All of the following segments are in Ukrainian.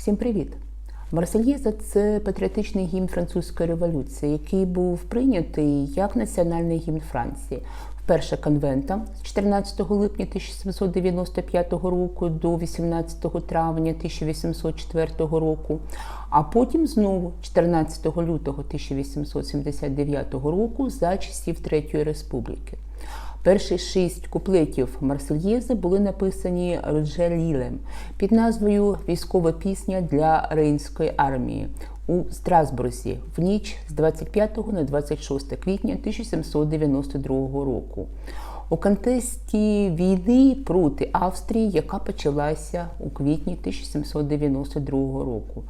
Всім привіт! Марсельєза це патріотичний гімн французької революції, який був прийнятий як національний гімн Франції. Вперше конвентом з 14 липня 1795 року до 18 травня 1804 року, а потім знову 14 лютого 1879 року за часів Третьої Республіки. Перші шість куплетів Марсельєзи були написані Роджер Лілем під назвою Військова пісня для Рейнської армії у Страсбурзі в ніч з 25 на 26 квітня 1792 року. У контексті війни проти Австрії, яка почалася у квітні 1792 року.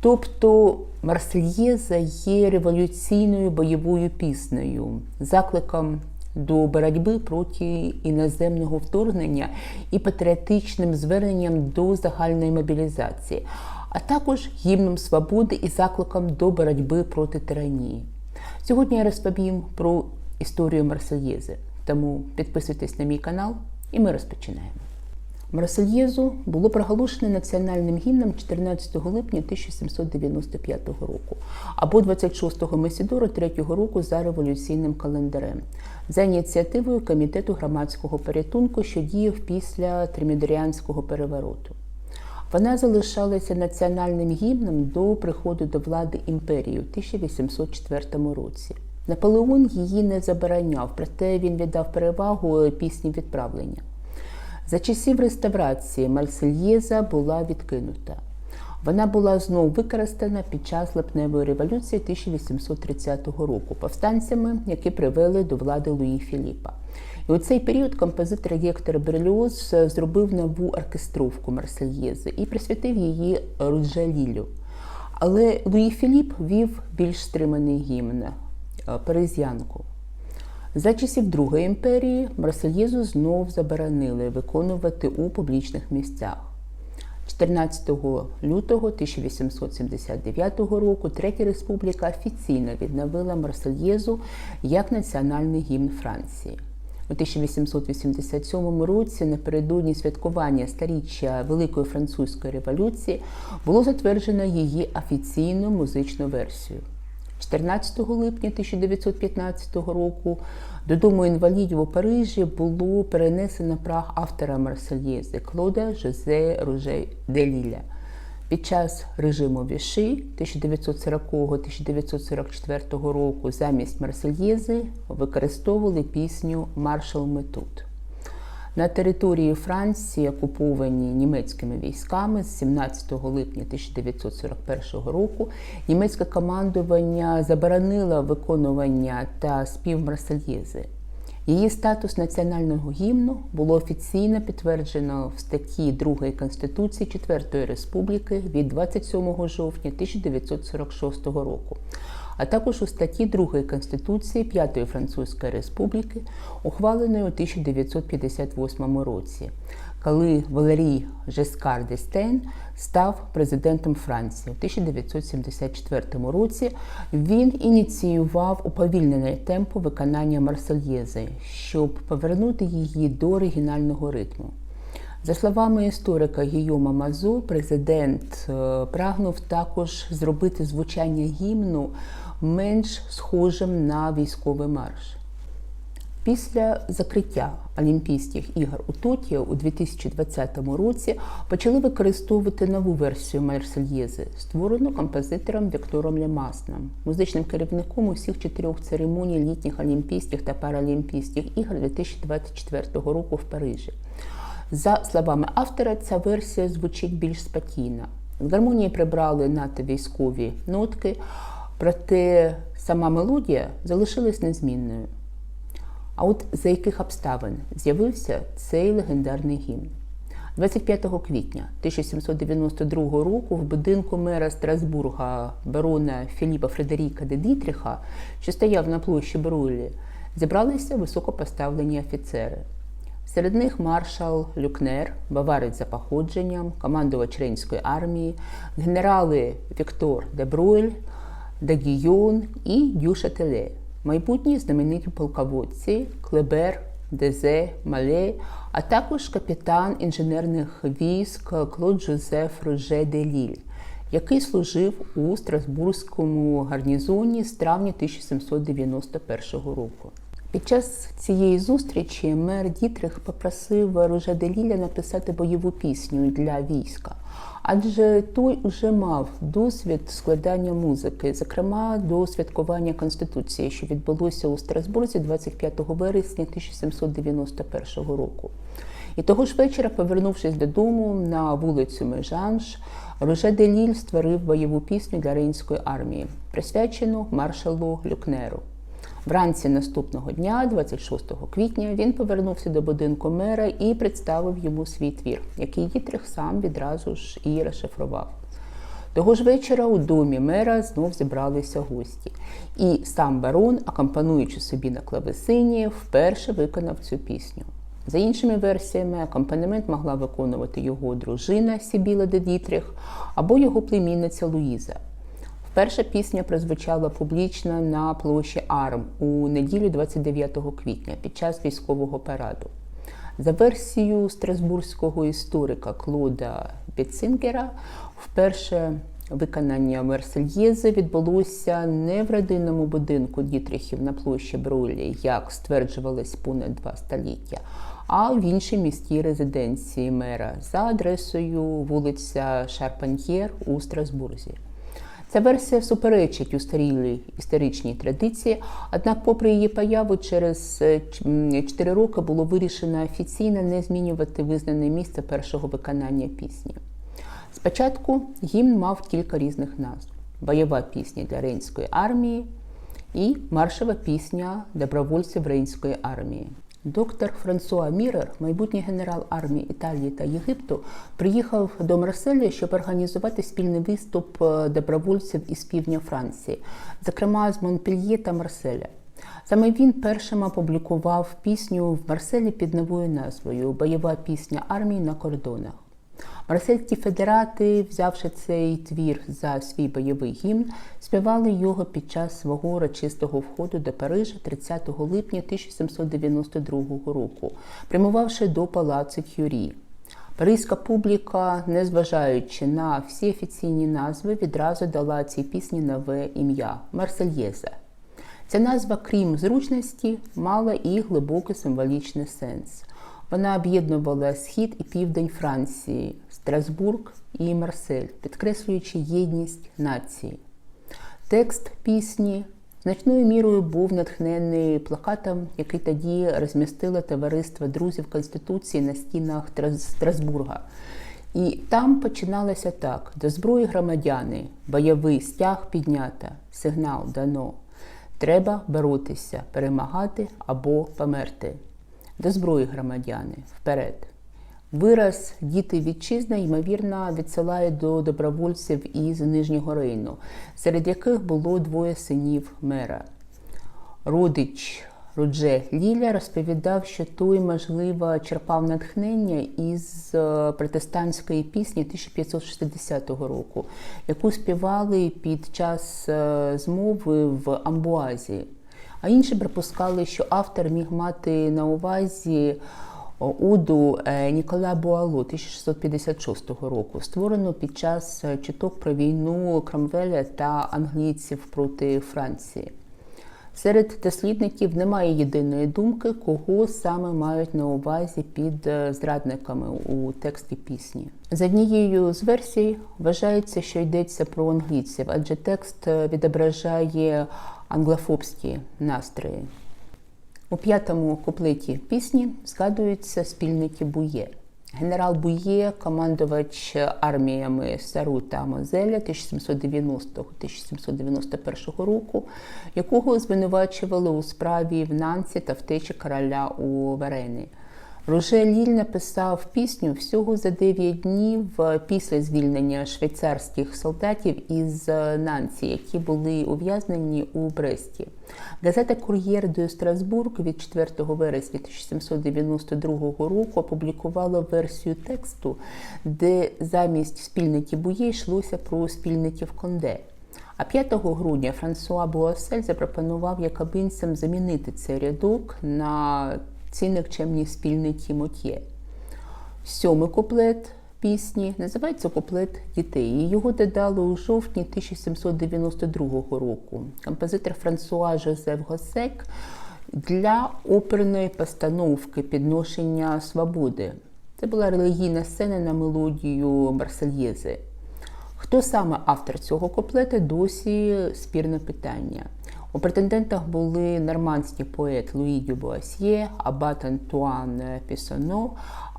Тобто Марсельєза є революційною бойовою піснею, закликом до боротьби проти іноземного вторгнення і патріотичним зверненням до загальної мобілізації, а також гімном свободи і закликом до боротьби проти тиранії. Сьогодні я розповім про історію Марсельєзи, тому підписуйтесь на мій канал і ми розпочинаємо. Марсельєзу було проголошено національним гімном 14 липня 1795 року або 26 Месідору 3 року за революційним календарем за ініціативою Комітету громадського порятунку, що діяв після Тримідоріанського перевороту. Вона залишалася національним гімном до приходу до влади імперії у 1804 році. Наполеон її не забороняв, проте він віддав перевагу пісні відправлення. За часів реставрації Марсельєза була відкинута. Вона була знову використана під час липневої революції 1830 року повстанцями, які привели до влади Луї Філіпа. І у цей період композитор Гектор Берліоз зробив нову оркестровку Марсельєзи і присвятив її Рудже Лілю. Але Луї Філіп вів більш стриманий гімн Паризянку. За часів Другої імперії Марсельєзу знов заборонили виконувати у публічних місцях. 14 лютого 1879 року Третя Республіка офіційно відновила Марсельєзу як національний гімн Франції. У 1887 році, напередодні святкування старіччя Великої французької революції, було затверджено її офіційну музичну версію. 14 липня 1915 року додому інвалідів у Парижі було перенесено прах автора Марсельєзи Клода Жозе Руже де Ліля. Під час режиму Віши 1940-1944 року замість Марсельєзи використовували пісню Маршал Метут. На території Франції, окуповані німецькими військами з 17 липня 1941 року, німецьке командування заборонило виконування та спів Марсельєзи. Її статус національного гімну було офіційно підтверджено в статті 2 Конституції Четвертої Республіки від 27 жовтня 1946 року, а також у статті 2 Конституції П'ятої Французької Республіки, ухваленої у 1958 році, коли Валерій Жескар Дестейн став президентом Франції у 1974 році. Він ініціював уповільнений темпо виконання Марсельєзи, щоб повернути її до оригінального ритму. За словами історика Гійома Мазо, президент прагнув також зробити звучання гімну менш схожим на військовий марш. Після закриття Олімпійських ігор у Токіо у 2020 році почали використовувати нову версію Марсельєзи, створену композитором Віктором Лемасном, музичним керівником усіх чотирьох церемоній літніх Олімпійських та Паралімпійських ігор 2024 року в Парижі. За словами автора, ця версія звучить більш спокійно. В гармонії прибрали надто військові нотки, проте сама мелодія залишилась незмінною. А от за яких обставин з'явився цей легендарний гімн? 25 квітня 1792 року в будинку мера Страсбурга барона Філіпа Фредеріка де Дітріха, що стояв на площі Брулі, зібралися високопоставлені офіцери. Серед них маршал Люкнер, баварець за походженням, командувач Рейнської армії, генерали Віктор де Бруель, Дагійон і Дюшателе, майбутні знамениті полководці Клебер, Дезе, Мале, а також капітан інженерних військ Клод Жозеф Роже де Ліль, який служив у Страсбурзькому гарнізоні з травня 1791 року. Під час цієї зустрічі мер Дітрих попросив Ружа Деліля написати бойову пісню для війська, адже той уже мав досвід складання музики, зокрема до святкування Конституції, що відбулося у Страсбурзі 25 вересня 1791 року. І того ж вечора, повернувшись додому на вулицю Межанж, Роже Деліль створив бойову пісню для Рейнської армії, присвячену маршалу Люкнеру. Вранці наступного дня, 26 квітня, він повернувся до будинку мера і представив йому свій твір, який Дітрих сам відразу ж і розшифрував. Того ж вечора у домі мера знов зібралися гості, і сам барон, акомпануючи собі на клавесині, вперше виконав цю пісню. За іншими версіями, акомпанемент могла виконувати його дружина Сібіла де Дітрих або його племінниця Луїза. Перша пісня прозвучала публічно на площі Арм у неділю 29 квітня під час військового параду. За версією страсбурзького історика Клода Бетцингера, вперше виконання Мерсельєзи відбулося не в родинному будинку Дітрихів на площі Брулі, як стверджувалось понад два століття, а в іншій міській резиденції мера за адресою вулиця Шарпаньєр у Страсбурзі. Ця версія суперечить устарілій історичній традиції, однак, попри її появу, через 4 роки було вирішено офіційно не змінювати визнане місце першого виконання пісні. Спочатку гімн мав кілька різних назв: бойова пісня для Рейнської армії і маршова пісня добровольців Рейнської армії. Доктор Франсуа Мірер, майбутній генерал армії Італії та Єгипту, приїхав до Марселя, щоб організувати спільний виступ е, добровольців із півдня Франції, зокрема з Монпельє та Марселя. Саме він першим опублікував пісню в Марселі під новою назвою Бойова пісня армії на кордонах. Марсельські федерати, взявши цей твір за свій бойовий гімн, співали його під час свого урочистого входу до Парижа 30 липня 1792 року, прямувавши до палацу Кюрі. Паризька публіка, незважаючи на всі офіційні назви, відразу дала цій пісні нове ім'я Марсельєза. Ця назва, крім зручності, мала і глибокий символічний сенс. Вона об'єднувала схід і південь Франції, Страсбург і Марсель, підкреслюючи єдність нації. Текст пісні значною мірою був натхнений плакатом, який тоді розмістило товариство друзів Конституції на стінах Страсбурга. І там починалося так: до зброї громадяни, бойовий стяг піднято, сигнал дано. Треба боротися, перемагати або померти. До зброї громадяни вперед. Вираз діти вітчизни, ймовірно, відсилає до добровольців із Нижнього Рейну, серед яких було двоє синів мера. Родич Рудже Ліля розповідав, що той, можливо, черпав натхнення із е, протестантської пісні 1560 року, яку співали під час е, змови в Амбуазі. А інші припускали, що автор міг мати на увазі Оду е, Нікола Буалу 1656 року, створену під час чуток про війну Кромвеля та англійців проти Франції. Серед дослідників немає єдиної думки, кого саме мають на увазі під е, зрадниками у тексті пісні. За однією з версій вважається, що йдеться про англійців, адже текст е, відображає англофобські настрої. У п'ятому куплеті пісні згадуються спільники Бує. Генерал Бує, командувач арміями Сару та Мозеля 1790-1791 року, якого звинувачували у справі в Нанці та втечі короля у Варени. Роже Ліль написав пісню всього за 9 днів після звільнення швейцарських солдатів із Нанці, які були ув'язнені у Бресті. Газета Кур'єр де Страсбург від 4 вересня 1792 року опублікувала версію тексту, де замість спільників Бує йшлося про спільників Конде. А 5 грудня Франсуа Буасель запропонував якобинцям замінити цей рядок на ці никчемні спільники Мотє. Сьомий куплет пісні називається Куплет дітей. І Його додали у жовтні 1792 року. Композитор Франсуа Жозеф Госек для оперної постановки підношення свободи. Це була релігійна сцена на мелодію Марсельєзи. Хто саме автор цього куплета, досі спірне питання. У претендентах були нормандський поет Луї Дюбуасьє, абат Антуан Пісоно,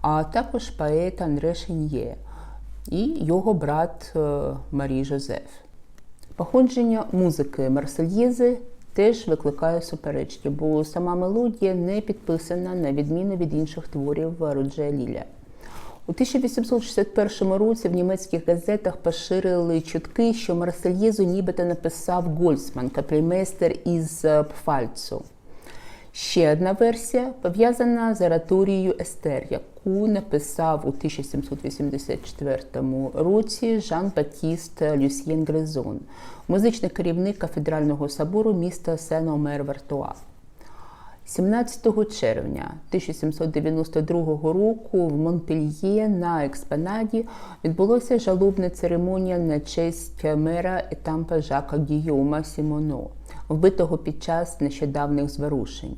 а також поет Андре Шеньє і його брат е, Марі Жозеф. Походження музики Марсельєзи теж викликає суперечки, бо сама мелодія не підписана на відміну від інших творів Роджея Ліля. У 1861 році в німецьких газетах поширили чутки, що Марсельєзу нібито написав Гольцман, капельмейстер із Пфальцу. Ще одна версія пов'язана з ораторією Естер, яку написав у 1784 році Жан Батіст Люсьєн Гризон, музичний керівник кафедрального собору міста Сен-Омер-Вертуа. 17 червня 1792 року в Монпельє на експонаді відбулася жалобна церемонія на честь мера етампа Жака Гійома Сімоно, вбитого під час нещодавних зворушень.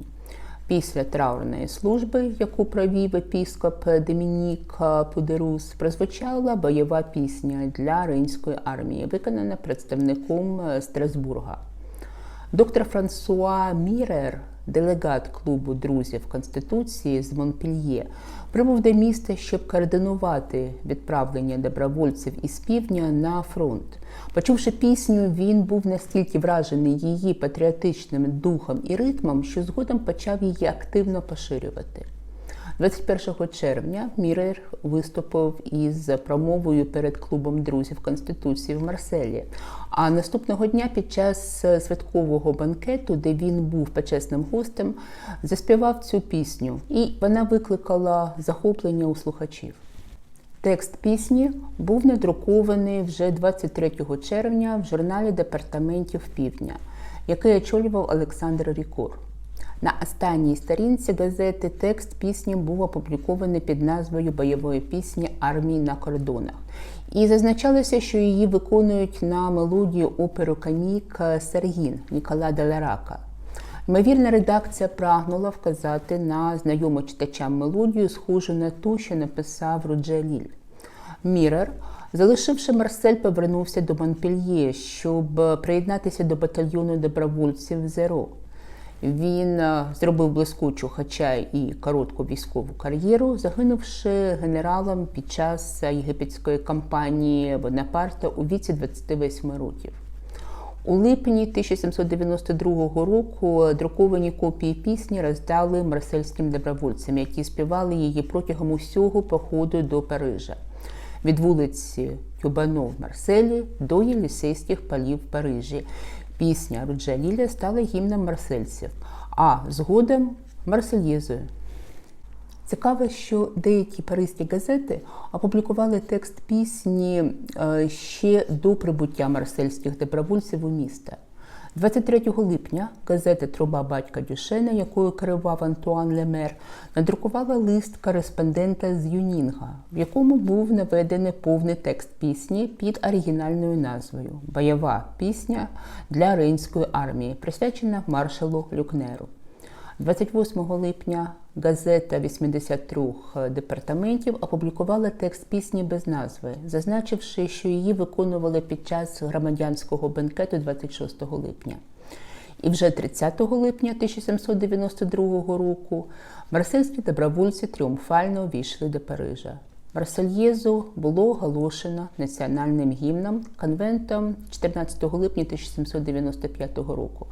Після траурної служби, яку провів епіскоп Домінік Пудерус, прозвучала бойова пісня для Ринської армії, виконана представником Страсбурга. Доктор Франсуа Мірер, делегат клубу друзів Конституції з Монпельє, прибув до міста, щоб координувати відправлення добровольців із півдня на фронт. Почувши пісню, він був настільки вражений її патріотичним духом і ритмом, що згодом почав її активно поширювати. 21 червня Мірер виступив із промовою перед клубом друзів Конституції в Марселі. А наступного дня під час святкового банкету, де він був почесним гостем, заспівав цю пісню, і вона викликала захоплення у слухачів. Текст пісні був надрукований вже 23 червня в журналі Департаментів Півдня, який очолював Олександр Рікур. На останній сторінці газети текст пісні був опублікований під назвою бойової пісні Армії на кордонах. І зазначалося, що її виконують на мелодію оперу Канік Сергін Нікола Деларака. Ймовірна редакція прагнула вказати на знайому читачам мелодію, схожу на ту, що написав Рудже Ліль. Мірер, залишивши Марсель, повернувся до Монпельє, щоб приєднатися до батальйону добровольців Зеро. Він зробив блискучу, хоча і коротку військову кар'єру, загинувши генералом під час єгипетської кампанії Бонапарта у віці 28 років. У липні 1792 року друковані копії пісні роздали марсельським добровольцям, які співали її протягом усього походу до Парижа від вулиці Тюбано в Марселі до Єлісейських полів в Парижі. Пісня Руджа Лілія стала гімном марсельців, а згодом Марсельєзою. Цікаво, що деякі паризькі газети опублікували текст пісні ще до прибуття марсельських добровольців у місто. 23 липня газета Труба батька Дюшена, якою керував Антуан Лемер, надрукувала лист кореспондента з Юнінга, в якому був наведений повний текст пісні під оригінальною назвою Бойова пісня для Рейнської армії, присвячена маршалу Люкнеру. 28 липня газета 83 департаментів опублікувала текст пісні без назви, зазначивши, що її виконували під час громадянського бенкету 26 липня. І вже 30 липня 1792 року марсельські добровольці тріумфально війшли до Парижа. Марсельєзу було оголошено національним гімном конвентом 14 липня 1795 року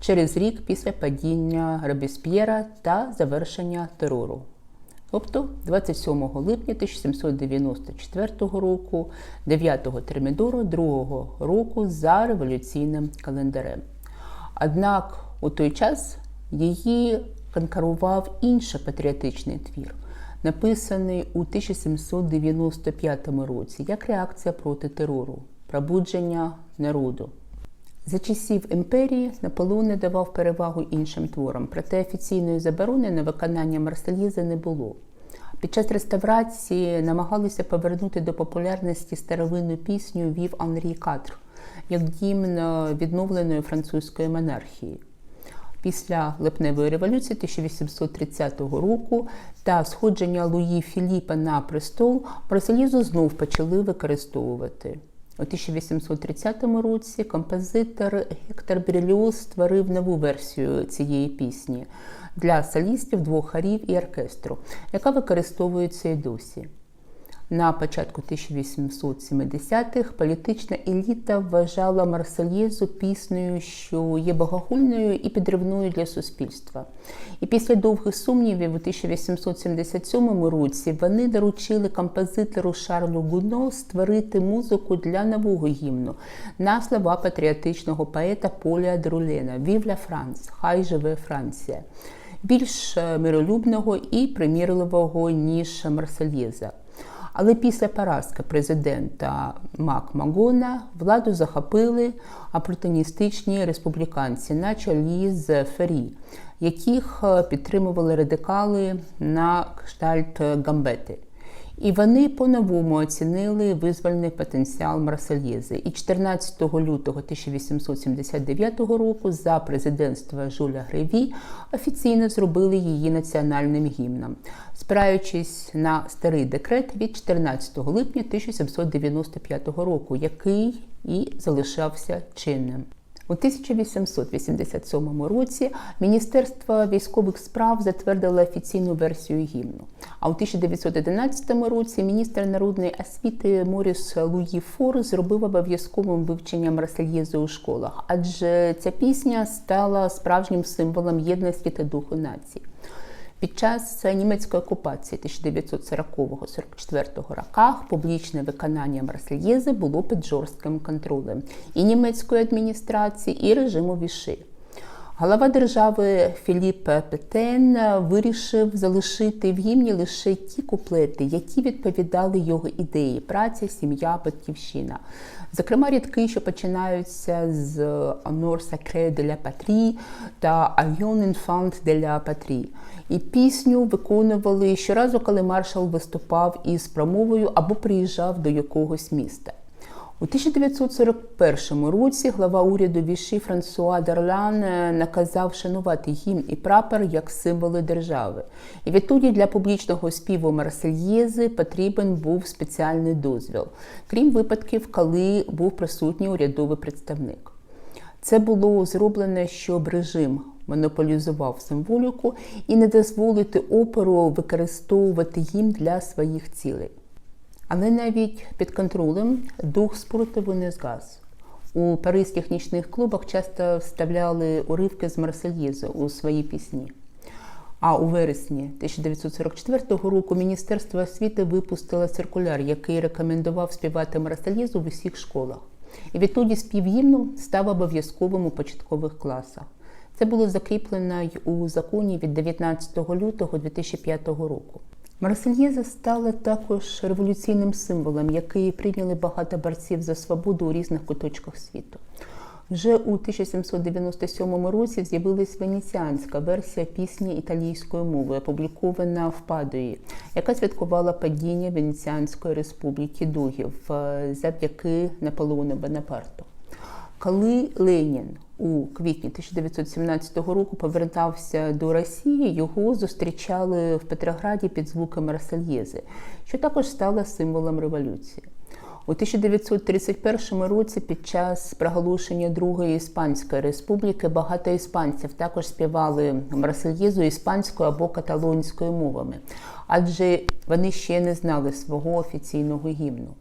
через рік після падіння Робісп'єра та завершення терору. Тобто 27 липня 1794 року, 9 термідору 2 року за революційним календарем. Однак у той час її конкурував інший патріотичний твір, написаний у 1795 році як реакція проти терору, пробудження народу. За часів імперії Наполеон не давав перевагу іншим творам, проте офіційної заборони на виконання Марсельєзи не було. Під час реставрації намагалися повернути до популярності старовинну пісню Вів Анрі Катр як гімн відновленої французької монархії. Після липневої революції 1830 року та сходження Луї Філіпа на престол Марсельєзу знов почали використовувати. У 1830 році композитор Гектор Бріліус створив нову версію цієї пісні для солістів двох хорів і оркестру, яка використовується і досі. На початку 1870-х політична еліта вважала Марсельєзу піснею, що є богохульною і підривною для суспільства. І після довгих сумнівів у 1877 році вони доручили композитору Шарлю Гуно створити музику для нового гімну на слова патріотичного поета Поля Друлена Вівля Франц, Хай живе Франція. Більш миролюбного і примірливого, ніж Марсельєза. Але після поразки президента Мак Магона владу захопили опортуністичні республіканці на чолі з Фері, яких підтримували радикали на кштальт Гамбети. І вони по-новому оцінили визвольний потенціал Марсельєзи. І 14 лютого 1879 року за президентства Жуля Греві офіційно зробили її національним гімном, спираючись на старий декрет від 14 липня 1795 року, який і залишався чинним. У 1887 році Міністерство військових справ затвердило офіційну версію гімну. А у 1911 році міністр народної освіти Моріс Луї Фор зробив обов'язковим вивченням Марсельєзи у школах, адже ця пісня стала справжнім символом єдності та духу нації. Під час німецької окупації 1940-44 роках публічне виконання Марсельєзи було під жорстким контролем і німецької адміністрації, і режиму Віши. Голова держави Філіп Петен вирішив залишити в гімні лише ті куплети, які відповідали його ідеї праця, сім'я, батьківщина. Зокрема, рядки, що починаються з «Honor sacré de la patrie» та «Avion enfant de la patrie». І пісню виконували щоразу, коли маршал виступав із промовою або приїжджав до якогось міста. У 1941 році глава уряду Віші Франсуа Дерлян наказав шанувати гімн і прапор як символи держави. І відтоді для публічного співу Марсельєзи потрібен був спеціальний дозвіл, крім випадків, коли був присутній урядовий представник. Це було зроблено, щоб режим монополізував символіку і не дозволити оперу використовувати їм для своїх цілей. Але навіть під контролем дух спротиву не згас. У паризьких нічних клубах часто вставляли уривки з Марсельєзу у свої пісні. А у вересні 1944 року Міністерство освіти випустило циркуляр, який рекомендував співати Марсельєзу в усіх школах. І відтоді спів гімну став обов'язковим у початкових класах. Це було закріплено й у законі від 19 лютого 2005 року. Марсельєза стала також революційним символом, який прийняли багато борців за свободу у різних куточках світу. Вже у 1797 році з'явилась венеціанська версія пісні італійською мовою, опублікована в Падуї, яка святкувала падіння Венеціанської республіки Дугів завдяки Наполеону Бонапарту. Коли Ленін у квітні 1917 року повертався до Росії, його зустрічали в Петрограді під звуки Марсельєзи, що також стало символом революції. У 1931 році під час проголошення Другої Іспанської республіки багато іспанців також співали Марсельєзу іспанською або каталонською мовами, адже вони ще не знали свого офіційного гімну.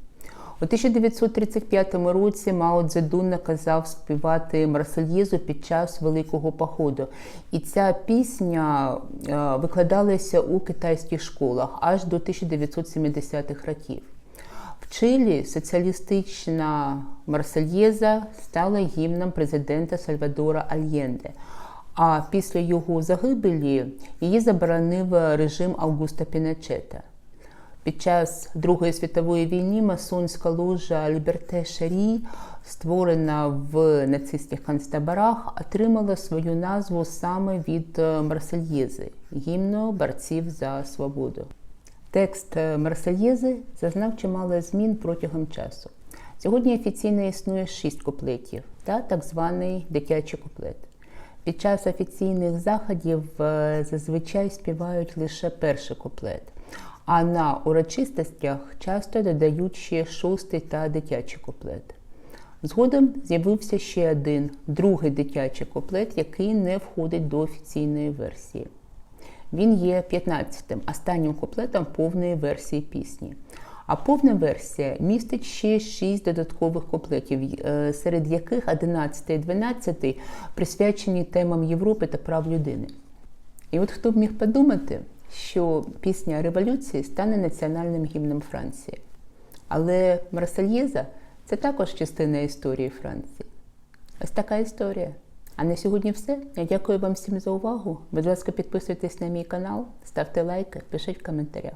У 1935 році Мао Цзедун наказав співати Марсельєзу під час Великого походу. І ця пісня е, викладалася у китайських школах аж до 1970-х років. В Чилі соціалістична Марсельєза стала гімном президента Сальвадора Альєнде. А після його загибелі її заборонив режим Аугуста Піночета. Під час Другої світової війни масонська ложа Ліберте Шарі, створена в нацистських концтаборах, отримала свою назву саме від Марсельєзи гімну борців за свободу. Текст е, Марсельєзи зазнав чимало змін протягом часу. Сьогодні офіційно існує шість куплетів та так званий дитячий куплет. Під час офіційних заходів е, зазвичай співають лише перший куплет, а на урочистостях часто додають ще шостий та дитячий куплет. Згодом з'явився ще один другий дитячий куплет, який не входить до офіційної версії. Він є 15-тим, останнім куплетом повної версії пісні. А повна версія містить ще 6 додаткових куплетів, е, серед яких 11 і 12 присвячені темам Європи та прав людини. І от хто б міг подумати, що пісня революції стане національним гімном Франції. Але Марсельєза це також частина історії Франції. Ось така історія. А на сьогодні все. Я дякую вам всім за увагу. Будь ласка, підписуйтесь на мій канал, ставте лайки, пишіть в коментарях.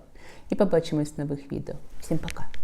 І побачимось в нових відео. Всім пока!